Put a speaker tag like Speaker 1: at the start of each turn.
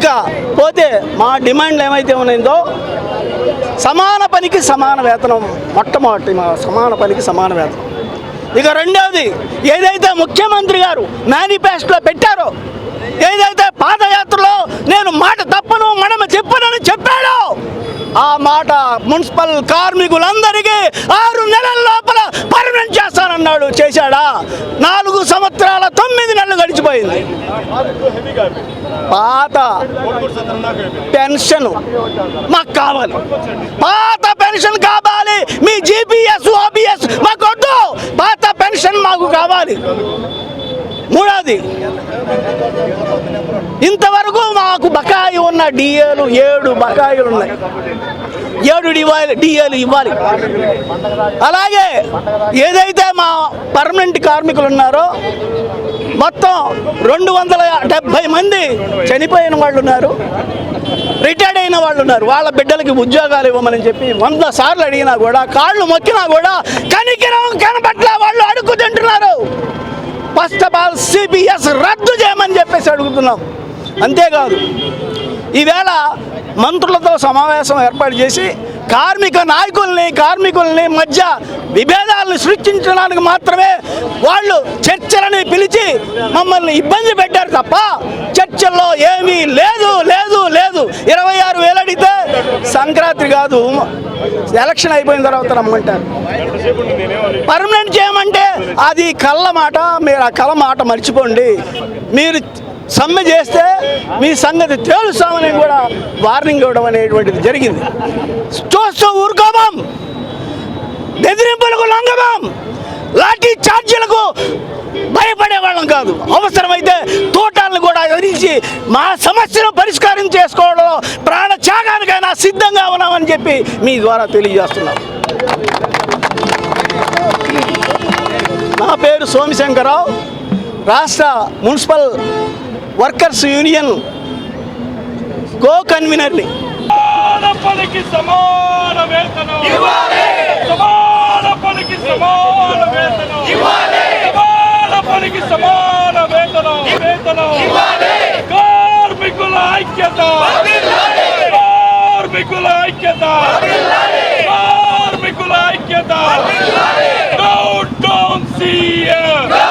Speaker 1: ఇక పోతే మా డిమాండ్లు ఏమైతే ఉన్నాయిందో సమాన పనికి సమాన వేతనం మొట్టమొదటి మా సమాన పనికి సమాన వేతనం. ఇక రెండవది ఏదైతే ముఖ్యమంత్రి గారు మేనిఫెస్టోలో పెట్టారో ఏదైతే పాదయాత్రలో నేను మాట తప్పను మనమ చెప్పనని చెప్పాడో ఆ మాట మున్సిపల్ కార్మికులందరికీ ఆరు నెలల లోపల పర్మనెంట్ అన్నాడు చేశాడా? నాలుగు సంవత్సరాల తొమ్మిది నెలలు గడిచిపోయింది. పాత పెన్షన్ మాకు కావాలి. పాత పెన్షన్ కావాలి. మీ జీపీఎస్ ఓబిఎస్ మాకు వద్దు పాత పెన్షన్ మాకు కావాలి. మూడవది ఇంతవరకు మాకు బకాయి ఉన్న డిఏలు ఏడు బకాయిలు ఉన్నాయి. ఏడు ఇవ్వాలి డిఏలు ఇవ్వాలి. అలాగే ఏదైతే మా పర్మనెంట్ కార్మికులు ఉన్నారో మొత్తం రెండు వందల డెబ్భై మంది చనిపోయిన వాళ్ళు ఉన్నారు రిటైర్డ్ అయిన వాళ్ళు ఉన్నారు. వాళ్ళ బిడ్డలకి ఉద్యోగాలు ఇవ్వమని చెప్పి వంద సార్లు అడిగినా కూడా కాళ్ళు మొక్కినా కూడా కనికిరం కనబట్ల వాళ్ళు అడుగుతుంటున్నారు ఫస్ట్ ఆఫ్ ఆల్ సిబిఎస్ రద్దు చేయమని చెప్పేసి అడుగుతున్నాం. అంతేకాదు ఈవేళ మంత్రులతో సమావేశం ఏర్పాటు చేసి కార్మిక నాయకుల్ని కార్మికుల్ని మధ్య విభేదాలను సృష్టించడానికి మాత్రమే వాళ్ళు చర్చలని పిలిచి మమ్మల్ని ఇబ్బంది పెట్టారు తప్ప చర్చల్లో ఏమీ లేదు లేదు లేదు. ఇరవై ఆరు వేలు అడిగితే సంక్రాంతి కాదు ఎలక్షన్ అయిపోయిన తర్వాత రమ్మంటారు. పర్మనెంట్ చేయమంటే అది కళ్ళ మాట మీరు ఆ కళ్ళ మాట మర్చిపోండి. మీరు సమ్మె చేస్తే మీ సంగతి తేలుస్తామని కూడా వార్నింగ్ ఇవ్వడం అనేటువంటిది జరిగింది. చూస్తూ ఊరుకోమం. బెదిరింపులకు లొంగమం. లాఠీ ఛార్జీలకు భయపడే వాళ్ళం కాదు. అవసరమైతే తోటాలను కూడా ఎదిరించి మా సమస్యను పరిష్కారం చేసుకోవడంలో ప్రాణ త్యాగానికైనా సిద్ధంగా ఉన్నామని చెప్పి మీ ద్వారా తెలియజేస్తున్నాం. నా పేరు సోమశంకరరావు. రాష్ట్ర మున్సిపల్ వర్కర్స్ యూనియన్ కో కన్వీనర్ని
Speaker 2: పనికి సమాన వేతనం. ఇవ్వాలి. సమాన పనికి సమాన వేతనం. ఇవ్వాలి. సమాన పనికి సమాన వేతనం. వేతనం. ఇవ్వాలి. కార్మికుల ఐక్యత. కార్మికుల ఐక్యత. కార్మికుల ఐక్యత. Down down CM